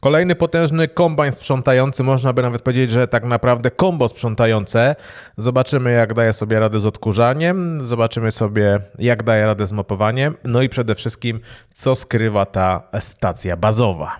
Kolejny potężny kombajn sprzątający, można by nawet powiedzieć, że tak naprawdę kombo sprzątające. Zobaczymy, jak daje sobie radę z odkurzaniem, zobaczymy sobie, jak daje radę z mopowaniem, no i przede wszystkim, co skrywa ta stacja bazowa.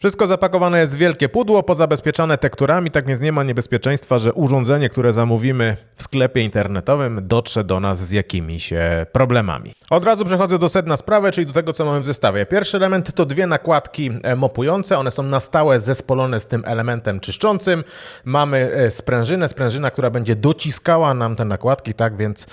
Wszystko zapakowane jest w wielkie pudło, pozabezpieczane tekturami, tak więc nie ma niebezpieczeństwa, że urządzenie, które zamówimy w sklepie internetowym, dotrze do nas z jakimiś e, problemami. Od razu przechodzę do sedna sprawy, czyli do tego, co mamy w zestawie. Pierwszy element to dwie nakładki e, mopujące, one są na stałe zespolone z tym elementem czyszczącym. Mamy e, sprężynę, sprężyna, która będzie dociskała nam te nakładki, tak więc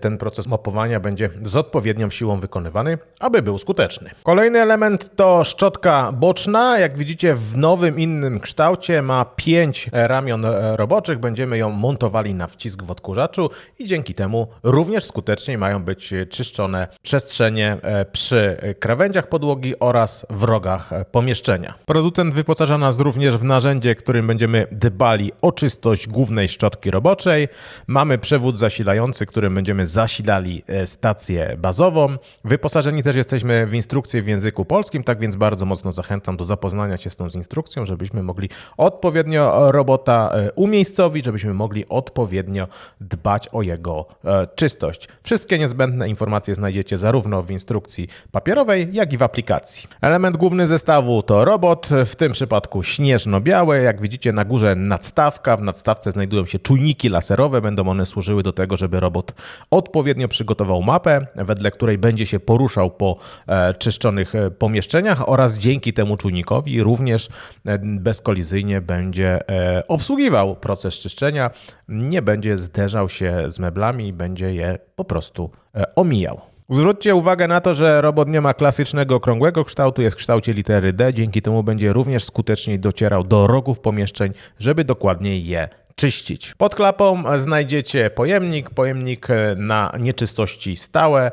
ten proces mopowania będzie z odpowiednią siłą wykonywany, aby był skuteczny. Kolejny element to szczotka boczna, jak jak widzicie w nowym, innym kształcie ma pięć ramion e, roboczych. Będziemy ją montowali na wcisk w odkurzaczu i dzięki temu również skuteczniej mają być czyszczone przestrzenie e, przy krawędziach podłogi oraz w rogach e, pomieszczenia. Producent wyposaża nas również w narzędzie, którym będziemy dbali o czystość głównej szczotki roboczej. Mamy przewód zasilający, którym będziemy zasilali stację bazową. Wyposażeni też jesteśmy w instrukcję w języku polskim, tak więc bardzo mocno zachęcam do zapoznania zapoznania się z tą instrukcją, żebyśmy mogli odpowiednio robota e, umiejscowić, żebyśmy mogli odpowiednio dbać o jego e, czystość. Wszystkie niezbędne informacje znajdziecie zarówno w instrukcji papierowej, jak i w aplikacji. Element główny zestawu to robot, w tym przypadku śnieżno-biały. Jak widzicie na górze nadstawka, w nadstawce znajdują się czujniki laserowe, będą one służyły do tego, żeby robot odpowiednio przygotował mapę, wedle której będzie się poruszał po e, czyszczonych pomieszczeniach oraz dzięki temu czujnikowi i również e, bezkolizyjnie będzie e, obsługiwał proces czyszczenia, nie będzie zderzał się z meblami, będzie je po prostu e, omijał. Zwróćcie uwagę na to, że robot nie ma klasycznego okrągłego kształtu, jest w kształcie litery D, dzięki temu będzie również skuteczniej docierał do rogów pomieszczeń, żeby dokładniej je czyścić. Pod klapą znajdziecie pojemnik, pojemnik na nieczystości stałe.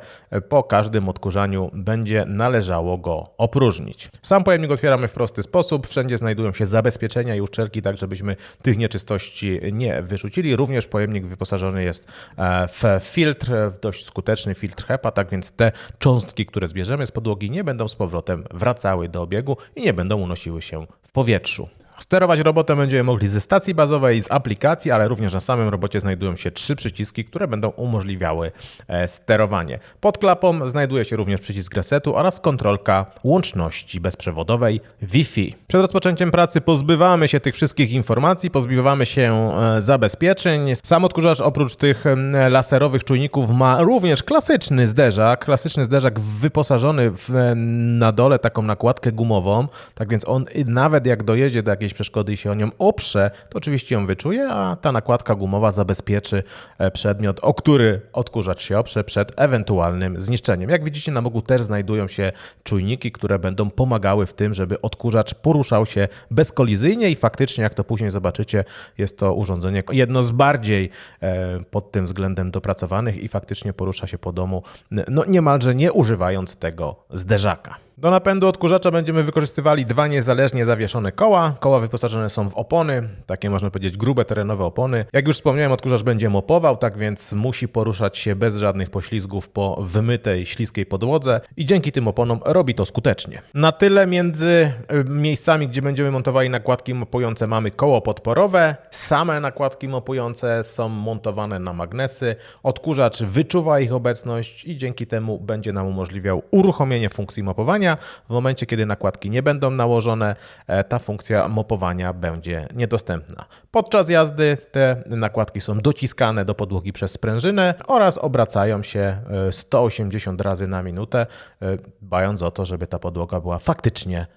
Po każdym odkurzaniu będzie należało go opróżnić. Sam pojemnik otwieramy w prosty sposób. Wszędzie znajdują się zabezpieczenia i uszczelki, tak żebyśmy tych nieczystości nie wyrzucili. Również pojemnik wyposażony jest e, w filtr, w dość skuteczny filtr HEPA, tak więc te cząstki, które zbierzemy z podłogi nie będą z powrotem wracały do obiegu i nie będą unosiły się w powietrzu. Sterować robotem będziemy mogli ze stacji bazowej i z aplikacji, ale również na samym robocie znajdują się trzy przyciski, które będą umożliwiały e, sterowanie. Pod klapą znajduje się również przycisk resetu oraz kontrolka łączności bezprzewodowej Wi-Fi. Przed rozpoczęciem pracy pozbywamy się tych wszystkich informacji, pozbywamy się e, zabezpieczeń. Sam odkurzacz oprócz tych laserowych czujników ma również klasyczny zderzak, klasyczny zderzak wyposażony w, na dole taką nakładkę gumową, tak więc on nawet jak dojedzie do jakiejś jakiejś przeszkody i się o nią oprze, to oczywiście ją wyczuje, a ta nakładka gumowa zabezpieczy e, przedmiot, o który odkurzacz się oprze przed ewentualnym zniszczeniem. Jak widzicie na boku też znajdują się czujniki, które będą pomagały w tym, żeby odkurzacz poruszał się bezkolizyjnie i faktycznie, jak to później zobaczycie, jest to urządzenie jedno z bardziej e, pod tym względem dopracowanych i faktycznie porusza się po domu no niemalże nie używając tego zderzaka. Do napędu odkurzacza będziemy wykorzystywali dwa niezależnie zawieszone koła. Koła wyposażone są w opony, takie można powiedzieć grube terenowe opony. Jak już wspomniałem, odkurzacz będzie mopował, tak więc musi poruszać się bez żadnych poślizgów po wymytej, śliskiej podłodze i dzięki tym oponom robi to skutecznie. Na tyle między y, miejscami, gdzie będziemy montowali nakładki mopujące mamy koło podporowe. Same nakładki mopujące są montowane na magnesy. Odkurzacz wyczuwa ich obecność i dzięki temu będzie nam umożliwiał uruchomienie funkcji mopowania w momencie, kiedy nakładki nie będą nałożone, e, ta funkcja mopowania będzie niedostępna. Podczas jazdy te nakładki są dociskane do podłogi przez sprężynę oraz obracają się 180 e, razy na minutę, e, dbając o to, żeby ta podłoga była faktycznie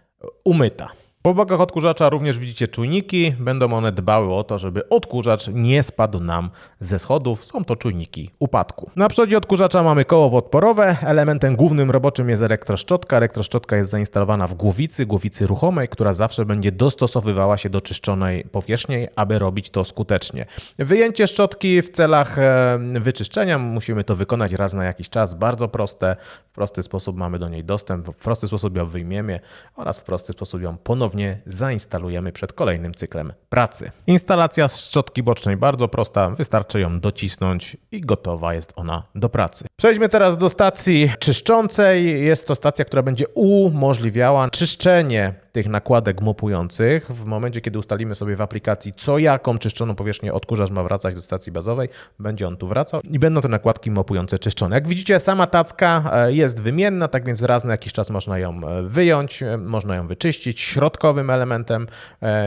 umyta. Po bokach odkurzacza również widzicie czujniki. Będą one dbały o to, żeby odkurzacz nie spadł nam ze schodów. Są to czujniki upadku. Na przodzie odkurzacza mamy koło podporowe. Elementem głównym roboczym jest elektroszczotka. Elektroszczotka jest zainstalowana w głowicy, głowicy ruchomej, która zawsze będzie dostosowywała się do czyszczonej powierzchni, aby robić to skutecznie. Wyjęcie szczotki w celach e, wyczyszczenia musimy to wykonać raz na jakiś czas. Bardzo proste. W prosty sposób mamy do niej dostęp, w prosty sposób ją wyjmiemy oraz w prosty sposób ją ponownie ponownie zainstalujemy przed kolejnym cyklem pracy. Instalacja z szczotki bocznej bardzo prosta, wystarczy ją docisnąć i gotowa jest ona do pracy. Przejdźmy teraz do stacji czyszczącej. Jest to stacja, która będzie umożliwiała czyszczenie tych nakładek mopujących. W momencie, kiedy ustalimy sobie w aplikacji, co jaką czyszczoną powierzchnię odkurzacz ma wracać do stacji bazowej, będzie on tu wracał i będą te nakładki mopujące czyszczone. Jak widzicie, sama tacka e, jest wymienna, tak więc raz na jakiś czas można ją e, wyjąć, e, można ją wyczyścić. Środkowym elementem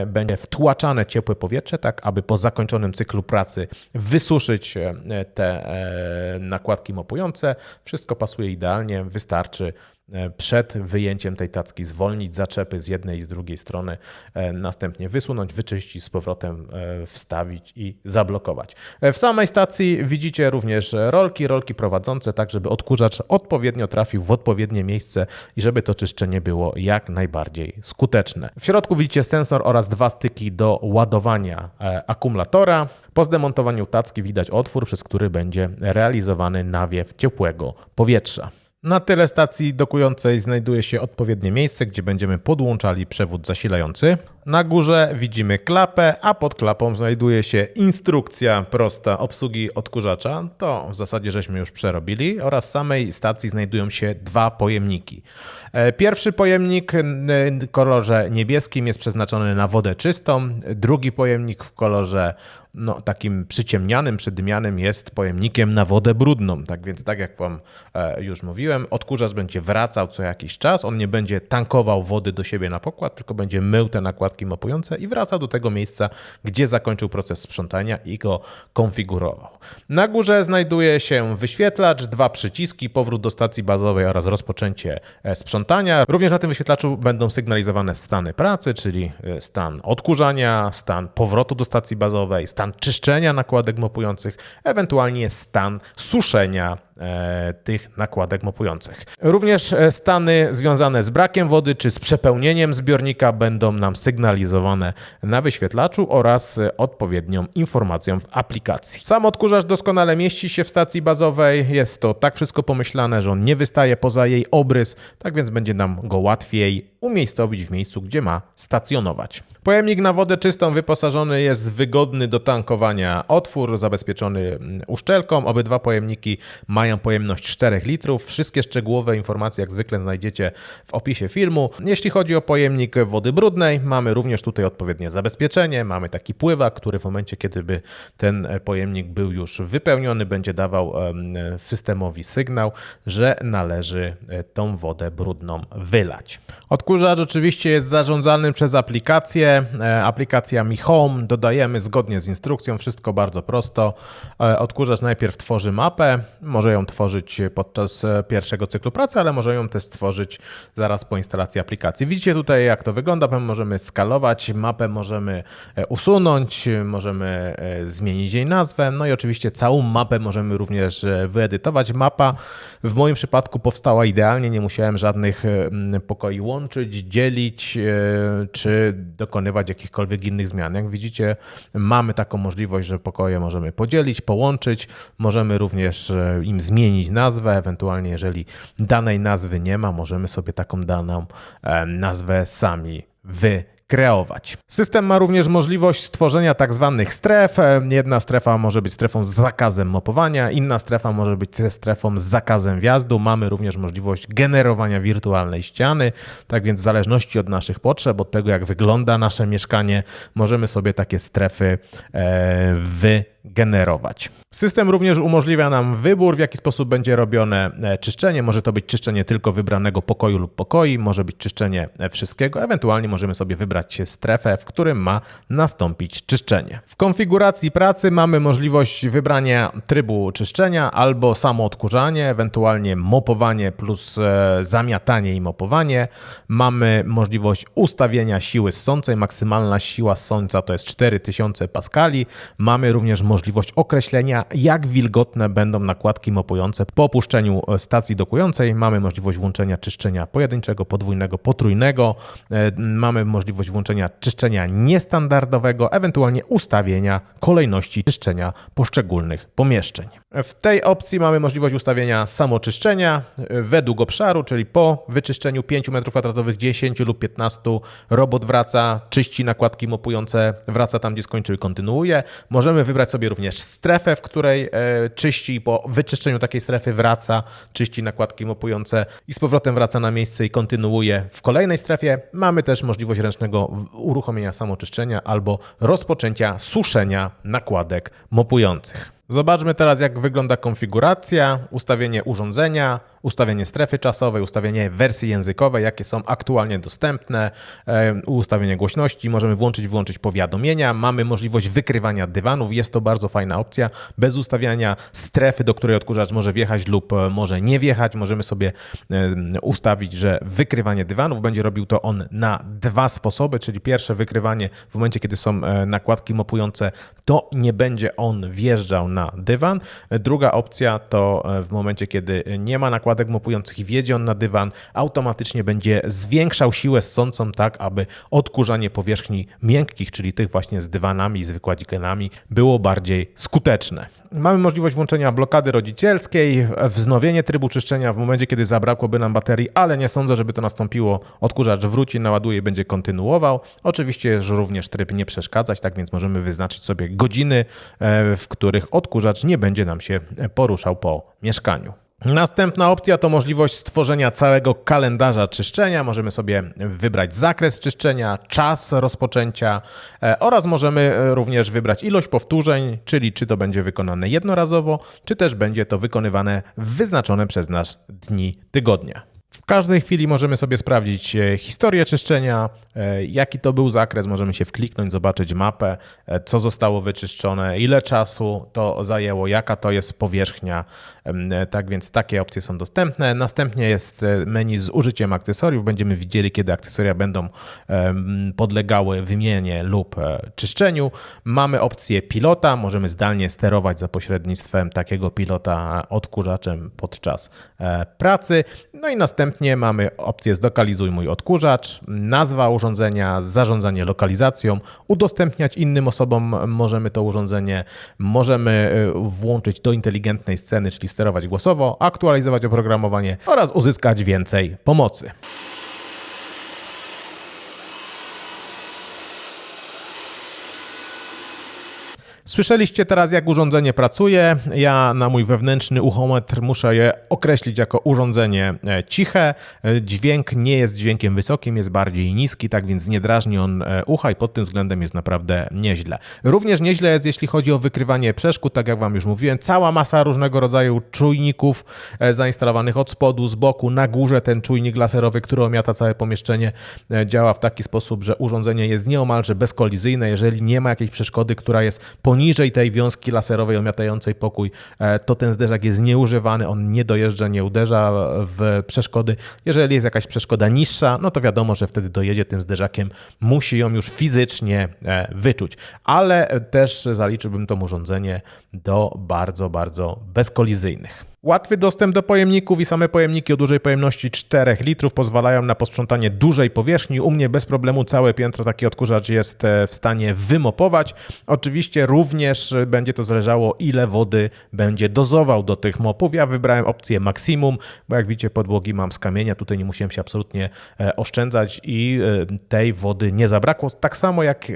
będzie wtłaczane ciepłe powietrze, tak aby po zakończonym cyklu pracy wysuszyć te nakładki mopujące. Wszystko pasuje idealnie, wystarczy przed wyjęciem tej tacki zwolnić zaczepy z jednej i z drugiej strony, e, następnie wysunąć, wyczyścić, z powrotem e, wstawić i zablokować. W samej stacji widzicie również rolki, rolki prowadzące, tak żeby odkurzacz odpowiednio trafił w odpowiednie miejsce i żeby to czyszczenie było jak najbardziej skuteczne. W środku widzicie sensor oraz dwa styki do ładowania akumulatora. Po zdemontowaniu tacki widać otwór, przez który będzie realizowany nawiew ciepłego powietrza. Na tyle stacji dokującej znajduje się odpowiednie miejsce, gdzie będziemy podłączali przewód zasilający. Na górze widzimy klapę, a pod klapą znajduje się instrukcja prosta obsługi odkurzacza. To w zasadzie żeśmy już przerobili. Oraz samej stacji znajdują się dwa pojemniki. E, pierwszy pojemnik w kolorze niebieskim jest przeznaczony na wodę czystą. Drugi pojemnik w kolorze no, takim przyciemnianym, przydymianym jest pojemnikiem na wodę brudną. Tak więc, tak jak Wam e, już mówiłem, odkurzacz będzie wracał co jakiś czas. On nie będzie tankował wody do siebie na pokład, tylko będzie mył te nakładki mopujące i wraca do tego miejsca, gdzie zakończył proces sprzątania i go konfigurował. Na górze znajduje się wyświetlacz, dwa przyciski, powrót do stacji bazowej oraz rozpoczęcie e, sprzątania. Również na tym wyświetlaczu będą sygnalizowane stany pracy, czyli e, stan odkurzania, stan powrotu do stacji bazowej, stan czyszczenia nakładek mopujących, ewentualnie stan suszenia tych nakładek mopujących. Również e, stany związane z brakiem wody czy z przepełnieniem zbiornika będą nam sygnalizowane na wyświetlaczu oraz odpowiednią informacją w aplikacji. Sam odkurzacz doskonale mieści się w stacji bazowej. Jest to tak wszystko pomyślane, że on nie wystaje poza jej obrys, tak więc będzie nam go łatwiej umiejscowić w miejscu, gdzie ma stacjonować. Pojemnik na wodę czystą wyposażony jest w wygodny do tankowania otwór zabezpieczony mm, uszczelką. Obydwa pojemniki mają pojemność 4 litrów. Wszystkie szczegółowe informacje jak zwykle znajdziecie w opisie filmu. Jeśli chodzi o pojemnik wody brudnej, mamy również tutaj odpowiednie zabezpieczenie. Mamy taki pływak, który w momencie, kiedy by ten pojemnik był już wypełniony, będzie dawał systemowi sygnał, że należy e, tą wodę brudną wylać. Odkurzacz oczywiście jest zarządzany przez aplikację. E, aplikacja Mi Home. Dodajemy zgodnie z instrukcją, wszystko bardzo prosto. E, odkurzacz najpierw tworzy mapę. Może ją tworzyć podczas e, pierwszego cyklu pracy, ale może ją też stworzyć zaraz po instalacji aplikacji. Widzicie tutaj, jak to wygląda. Możemy skalować mapę, możemy usunąć, możemy zmienić jej nazwę. No i oczywiście całą mapę możemy również wyedytować. Mapa w moim przypadku powstała idealnie, nie musiałem żadnych pokoi łączyć dzielić e, czy dokonywać jakichkolwiek innych zmian. Jak widzicie, mamy taką możliwość, że pokoje możemy podzielić, połączyć, możemy również e, im zmienić nazwę, ewentualnie jeżeli danej nazwy nie ma, możemy sobie taką daną e, nazwę sami wy kreować. System ma również możliwość stworzenia tak zwanych stref. Jedna strefa może być strefą z zakazem mopowania, inna strefa może być strefą z zakazem wjazdu. Mamy również możliwość generowania wirtualnej ściany, tak więc w zależności od naszych potrzeb, od tego jak wygląda nasze mieszkanie, możemy sobie takie strefy e, wy generować. System również umożliwia nam wybór, w jaki sposób będzie robione e, czyszczenie. Może to być czyszczenie tylko wybranego pokoju lub pokoi, może być czyszczenie e, wszystkiego. Ewentualnie możemy sobie wybrać strefę, w którym ma nastąpić czyszczenie. W konfiguracji pracy mamy możliwość wybrania trybu czyszczenia albo samo odkurzanie, ewentualnie mopowanie plus e, zamiatanie i mopowanie. Mamy możliwość ustawienia siły ssącej. Maksymalna siła ssąca to jest 4000 paskali. Mamy również możliwość możliwość określenia, jak wilgotne będą nakładki mopujące po opuszczeniu e, stacji dokującej. Mamy możliwość włączenia czyszczenia pojedynczego, podwójnego, potrójnego. E, mamy możliwość włączenia czyszczenia niestandardowego, ewentualnie ustawienia kolejności czyszczenia poszczególnych pomieszczeń. W tej opcji mamy możliwość ustawienia samoczyszczenia według obszaru, czyli po wyczyszczeniu 5 m2, 10 lub 15 robot wraca, czyści nakładki mopujące, wraca tam, gdzie skończył i kontynuuje. Możemy wybrać sobie również strefę, w której e, czyści po wyczyszczeniu takiej strefy wraca, czyści nakładki mopujące i z powrotem wraca na miejsce i kontynuuje w kolejnej strefie. Mamy też możliwość ręcznego uruchomienia samoczyszczenia albo rozpoczęcia suszenia nakładek mopujących. Zobaczmy teraz, jak wygląda konfiguracja, ustawienie urządzenia, ustawienie strefy czasowej, ustawienie wersji językowej, jakie są aktualnie dostępne, e, ustawienie głośności, możemy włączyć i wyłączyć powiadomienia, mamy możliwość wykrywania dywanów, jest to bardzo fajna opcja, bez ustawiania strefy, do której odkurzacz może wjechać lub e, może nie wjechać, możemy sobie e, ustawić, że wykrywanie dywanów będzie robił to on na dwa sposoby, czyli pierwsze wykrywanie w momencie, kiedy są nakładki mopujące, to nie będzie on wjeżdżał na dywan. Druga opcja to w momencie, kiedy nie ma nakładek nakładek mopujących wjedzie on na dywan, automatycznie będzie zwiększał siłę ssącą tak, aby odkurzanie powierzchni miękkich, czyli tych właśnie z dywanami, z wykładzikenami, było bardziej skuteczne. Mamy możliwość włączenia blokady rodzicielskiej, wznowienie trybu czyszczenia w momencie, kiedy zabrakłoby nam baterii, ale nie sądzę, żeby to nastąpiło. Odkurzacz wróci, naładuje i będzie kontynuował. Oczywiście że również tryb nie przeszkadzać, tak więc możemy wyznaczyć sobie godziny, e, w których odkurzacz nie będzie nam się poruszał po mieszkaniu. Następna opcja to możliwość stworzenia całego kalendarza czyszczenia. Możemy sobie wybrać zakres czyszczenia, czas rozpoczęcia e, oraz możemy e, również wybrać ilość powtórzeń, czyli czy to będzie wykonane jednorazowo, czy też będzie to wykonywane w wyznaczone przez nas dni tygodnia. W każdej chwili możemy sobie sprawdzić e, historię czyszczenia, jaki to był zakres, możemy się wkliknąć, zobaczyć mapę, co zostało wyczyszczone, ile czasu to zajęło, jaka to jest powierzchnia. Tak więc takie opcje są dostępne. Następnie jest menu z użyciem akcesoriów. Będziemy widzieli, kiedy akcesoria będą podlegały wymianie lub czyszczeniu. Mamy opcję pilota, możemy zdalnie sterować za pośrednictwem takiego pilota odkurzaczem podczas pracy. No i następnie mamy opcję Zdokalizuj mój odkurzacz, nazwa urządzenia, zarządzanie lokalizacją, udostępniać innym osobom możemy to urządzenie, możemy włączyć do inteligentnej sceny, czyli sterować głosowo, aktualizować oprogramowanie oraz uzyskać więcej pomocy. Słyszeliście teraz, jak urządzenie pracuje. Ja na mój wewnętrzny uchometr muszę je określić jako urządzenie e, ciche. E, dźwięk nie jest dźwiękiem wysokim, jest bardziej niski, tak więc nie drażni on e, ucha i pod tym względem jest naprawdę nieźle. Również nieźle jest, jeśli chodzi o wykrywanie przeszkód, tak jak Wam już mówiłem. Cała masa różnego rodzaju czujników zainstalowanych od spodu, z boku, na górze ten czujnik laserowy, który omiata całe pomieszczenie, działa w taki sposób, że urządzenie jest nieomalże bezkolizyjne. Jeżeli nie ma jakiejś przeszkody, która jest poniżej poniżej tej wiązki laserowej omiatającej pokój, e, to ten zderzak jest nieużywany, on nie dojeżdża, nie uderza w przeszkody. Jeżeli jest jakaś przeszkoda niższa, no to wiadomo, że wtedy dojedzie tym zderzakiem, musi ją już fizycznie e, wyczuć. Ale też zaliczyłbym to urządzenie do bardzo, bardzo bezkolizyjnych. Łatwy dostęp do pojemników i same pojemniki o dużej pojemności 4 litrów pozwalają na posprzątanie dużej powierzchni. U mnie bez problemu całe piętro taki odkurzacz jest e, w stanie wymopować. Oczywiście również będzie to zależało ile wody będzie dozował do tych mopów. Ja wybrałem opcję maksimum, bo jak widzicie podłogi mam z kamienia, tutaj nie musiałem się absolutnie e, oszczędzać i e, tej wody nie zabrakło. Tak samo jak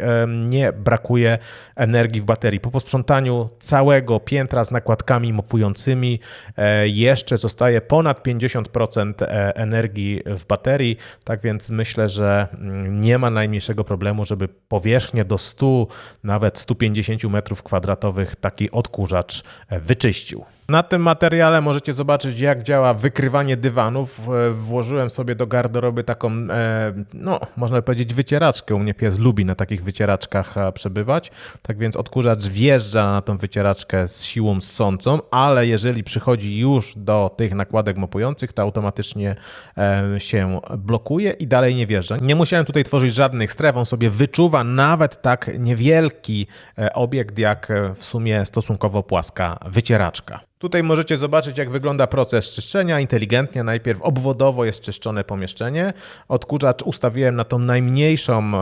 nie brakuje energii w baterii. Po posprzątaniu całego piętra z nakładkami mopującymi E, jeszcze zostaje ponad 50% e, energii w baterii, tak więc myślę, że mm, nie ma najmniejszego problemu, żeby powierzchnię do 100, nawet 150 m2 taki odkurzacz e, wyczyścił. Na tym materiale możecie zobaczyć, jak działa wykrywanie dywanów. E, włożyłem sobie do garderoby taką, e, no, można powiedzieć, wycieraczkę. U mnie pies lubi na takich wycieraczkach e, przebywać. Tak więc odkurzacz wjeżdża na tą wycieraczkę z siłą ssącą, ale jeżeli przychodzi już do tych nakładek mopujących, to automatycznie się blokuje i dalej nie wjeżdża. Nie musiałem tutaj tworzyć żadnych stref, on sobie wyczuwa nawet tak niewielki obiekt, jak w sumie stosunkowo płaska wycieraczka. Tutaj możecie zobaczyć, jak wygląda proces czyszczenia. Inteligentnie najpierw obwodowo jest czyszczone pomieszczenie. Odkurzacz ustawiłem na tą najmniejszą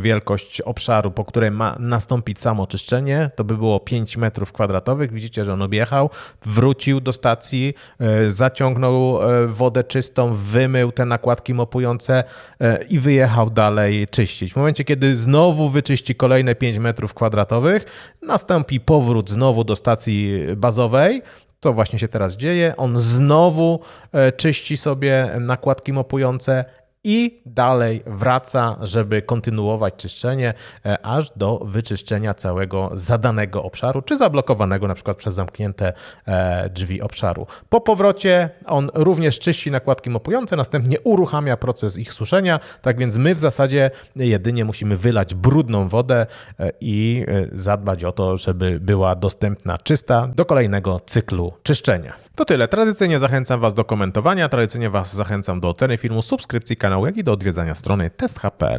wielkość obszaru, po której ma nastąpić samo czyszczenie. To by było 5 metrów kwadratowych. Widzicie, że on objechał, wrócił do stacji, e, zaciągnął e, wodę czystą, wymył te nakładki mopujące e, i wyjechał dalej czyścić. W momencie, kiedy znowu wyczyści kolejne 5 metrów kwadratowych, nastąpi powrót znowu do stacji bazowej. To właśnie się teraz dzieje. On znowu e, czyści sobie nakładki mopujące i dalej wraca, żeby kontynuować czyszczenie, e, aż do wyczyszczenia całego zadanego obszaru, czy zablokowanego na przykład przez zamknięte e, drzwi obszaru. Po powrocie on również czyści nakładki mopujące, następnie uruchamia proces ich suszenia, tak więc my w zasadzie jedynie musimy wylać brudną wodę e, i zadbać o to, żeby była dostępna czysta do kolejnego cyklu czyszczenia. To tyle. Tradycyjnie zachęcam Was do komentowania, tradycyjnie Was zachęcam do oceny filmu, subskrypcji kanału, jak i do odwiedzania strony test.pl.